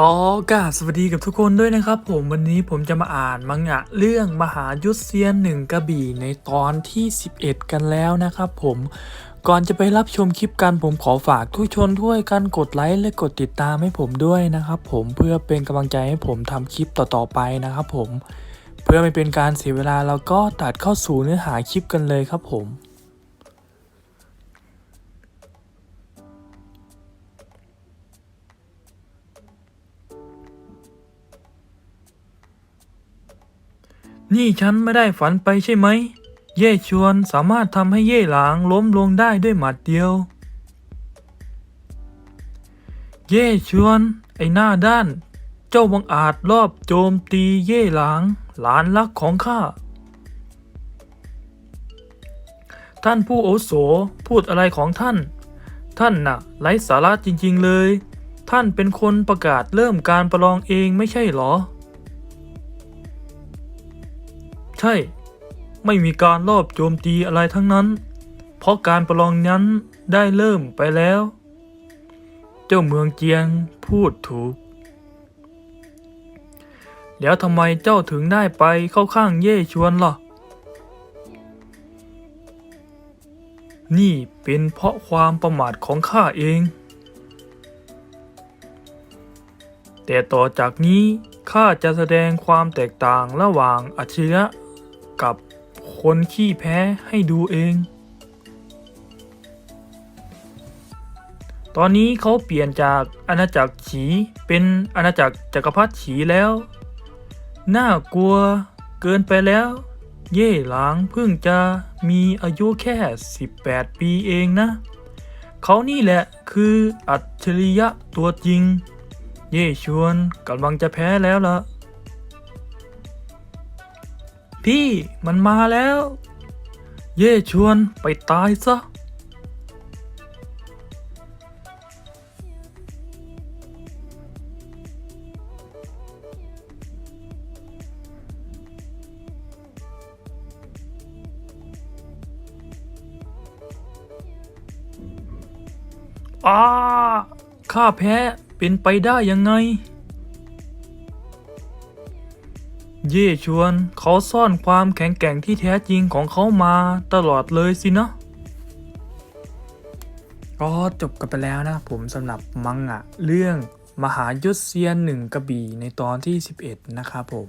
ก็กาสวัสดีกับทุกคนด้วยนะครับผมวันนี้ผมจะมาอ่านมังงะเรื่องมหายุทธเซียนหนึ่งกระบี่ในตอนที่ 11 กันแล้วนะครับผมก่อนจะไปรับชมคลิปกันผมขอฝากทุกชนถ้วยกันกดไลค์และกดติดตามให้ผมด้วยนะครับผมเพื่อเป็นกำลังใจให้ผมทำคลิปต่อๆไปนะครับผมเพื่อไม่เป็นการเสียเวลาเราก็ตัดเข้าสู่เนื้อหาคลิปกันเลยครับผม นี่ฉันไม่ได้ฝันไปใช่ไหม เย่ชวนสามารถทำให้เย่หลางล้มลงได้ด้วยหมัดเดียว เย่ชวน ไอหน้าด้าน เจ้าบังอาจรอบโจมตีเย่หลาง หลานรักของข้า ท่านผู้โอโสพูดอะไรของท่าน ท่านน่ะไร้สาระจริงๆเลย ท่านเป็นคนประกาศเริ่มการประลองเองไม่ใช่หรอ ใช่ ไม่มีการลอบโจมตีอะไรทั้งนั้น เพราะการประลองนั้นได้เริ่มไปแล้ว เจ้าเมืองเจียงพูดถูก แล้วทำไมเจ้าถึงได้ไปเข้าข้างเย่ชวนล่ะ นี่เป็นเพราะความประมาทของข้าเอง แต่ต่อจากนี้ข้าจะแสดงความแตกต่างระหว่างอัจฉริยะ กับคนขี้แพ้ให้ดูเอง ตอนนี้เขาเปลี่ยนจากอาณาจักรฉีเป็นอาณาจักรจักรพรรดิฉีแล้ว น่ากลัวเกินไปแล้ว เย่หลางเพิ่งจะมีอายุแค่ 18 ปีเองนะ เขานี่แหละคืออัจฉริยะตัวจริง เย่ชวนกำลังจะแพ้แล้วล่ะ พี่มันมาแล้ว เย่ชวนไปตายซะ อ้าข้าแพ้เป็นไปได้ยังไง เย่ชวนเขาซ่อนความแข็งแกร่งที่แท้จริงของเขามาตลอดเลยสินะก็จบกันไปแล้วนะผมสำหรับมังอะเรื่องมหายุทธเซียนหนึ่งกระบี่ในตอนที่ 11 นะครับผม